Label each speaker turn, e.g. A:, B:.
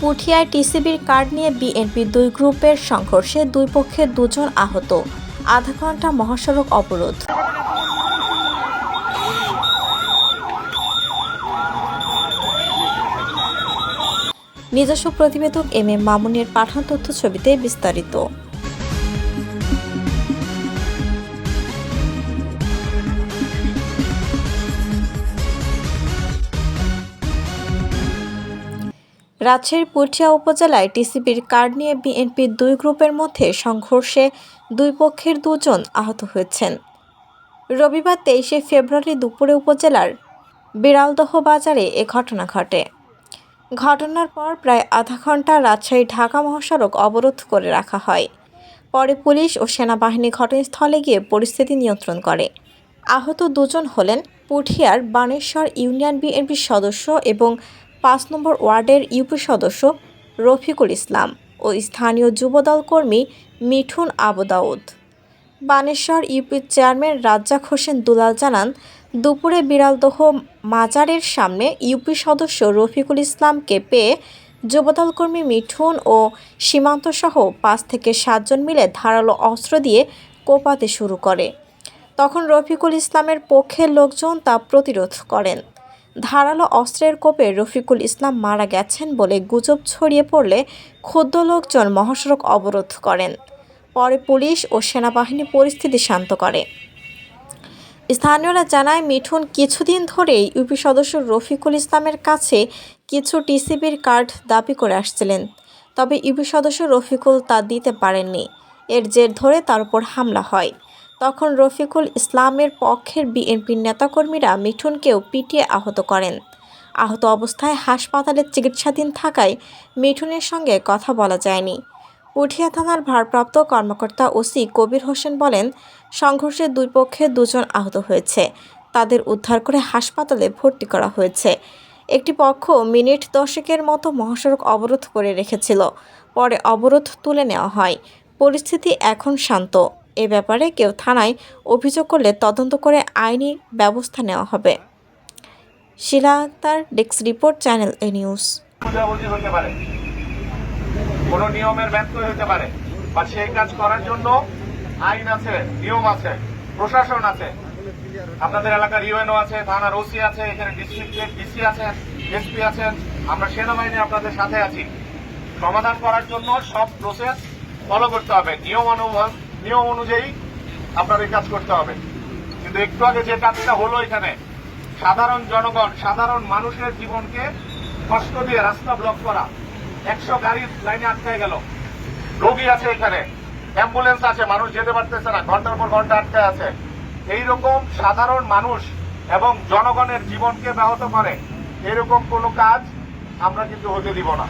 A: পুঠিয়ায় টিসিবির card নিয়ে BNP দুই গ্রুপের সংঘর্ষে দুই পক্ষের দুজন আহত। আধা ঘণ্টা মহাসড়ক অবরোধ। নিজস্ব প্রতিবেদক এম এম মামুনের পাঠান তথ্য ছবিতে বিস্তারিত। রাজশাহীর পুঠিয়া উপজেলায় টিসিবির কার্ড নিয়ে বিএনপির দুই গ্রুপের মধ্যে সংঘর্ষে দুই পক্ষের দুজন আহত হয়েছেন। রবিবার তেইশে ফেব্রুয়ারি দুপুরে উপজেলার বিড়ালদহ বাজারে এ ঘটনা ঘটে। ঘটনার পর প্রায় আধা ঘণ্টা রাজশাহী ঢাকা মহাসড়ক অবরোধ করে রাখা হয়। পরে পুলিশ ও সেনাবাহিনী ঘটনাস্থলে গিয়ে পরিস্থিতি নিয়ন্ত্রণ করে। আহত দুজন হলেন পুঠিয়ার বানেশ্বর ইউনিয়ন বিএনপির সদস্য এবং পাঁচ নম্বর ওয়ার্ডের ইউপি সদস্য রফিকুল ইসলাম ও স্থানীয় যুবদল কর্মী মিঠুন আবু দাউদ। বানেশ্বর ইউপির চেয়ারম্যান রাজ্জাক হোসেন দুলাল জানান, দুপুরে বিড়ালদহ মাজারের সামনে ইউপি সদস্য রফিকুল ইসলামকে পেয়ে যুবদল কর্মী মিঠুন ও সীমান্তসহ পাঁচ থেকে সাতজন মিলে ধারালো অস্ত্র দিয়ে কোপাতে শুরু করে। তখন রফিকুল ইসলামের পক্ষের লোকজন তা প্রতিরোধ করেন। ধারালো অস্ত্রের কোপে রফিকুল ইসলাম মারা গেছেন বলে গুজব ছড়িয়ে পড়লে ক্ষুদ্র লোকজন মহাসড়ক অবরোধ করেন। পরে পুলিশ ও সেনাবাহিনী পরিস্থিতি শান্ত করে। স্থানীয়রা জানায়, মিঠুন কিছুদিন ধরেই ইউপি সদস্য রফিকুল ইসলামের কাছে কিছু টিসিবির কার্ড দাবি করে আসছিলেন। তবে ইউপি সদস্য রফিকুল তা দিতে পারেননি। এর জের ধরে তার উপর হামলা হয়। তখন রফিকুল ইসলামের পক্ষের বিএনপির নেতাকর্মীরা মিঠুনকেও পিটিয়ে আহত করেন। আহত অবস্থায় হাসপাতালে চিকিৎসাধীন থাকায় মিঠুনের সঙ্গে কথা বলা যায়নি। পুঠিয়া থানার ভারপ্রাপ্ত কর্মকর্তা ওসি কবির হোসেন বলেন, সংঘর্ষে দুই পক্ষে দুজন আহত হয়েছে। তাদের উদ্ধার করে হাসপাতালে ভর্তি করা হয়েছে। একটি পক্ষ মিনিট দশেকের মতো মহাসড়ক অবরোধ করে রেখেছিল। পরে অবরোধ তুলে নেওয়া হয়। পরিস্থিতি এখন শান্ত। এ ব্যাপারে কেউ থানায় অভিযোগ করলে তদন্ত করে আইনি ব্যবস্থা নেওয়া হবে। Shila Akter desk report, channel A news.
B: হতে পারে। কোন নিয়মের ব্যত্যয় হতে পারে। বা সেই কাজ করার জন্য আইন আছে, নিয়ম আছে, প্রশাসন আছে। আপনাদের এলাকার ইউএনও আছে, থানার ওসি আছে, এখানে ডিস্ট্রিক্টের ডিসি আছেন, এসপি আছেন। আমরা সেনাবাহিনী আপনাদের সাথে আছি। সমাধান করার জন্য সব প্রসেস ফলো করতে হবে। নিয়ম অনু- নিয়ম অনুযায়ী আপনাদের কাজ করতে হবে। কিন্তু একটু আগে যে কাজটা হলো এখানে, সাধারণ জনগণ, সাধারণ মানুষের জীবনকে কষ্ট দিয়ে রাস্তা ব্লক করা, একশো গাড়ির লাইনে আটকায় গেল। রোগী আছে এখানে, অ্যাম্বুলেন্স আছে, মানুষ যেতে পারতেছে না, ঘণ্টার পর ঘণ্টা আটকায় আছে। এইরকম সাধারণ মানুষ এবং জনগণের জীবনকে ব্যাহত করে, এরকম কোনো কাজ আমরা কিন্তু হতে দিব না।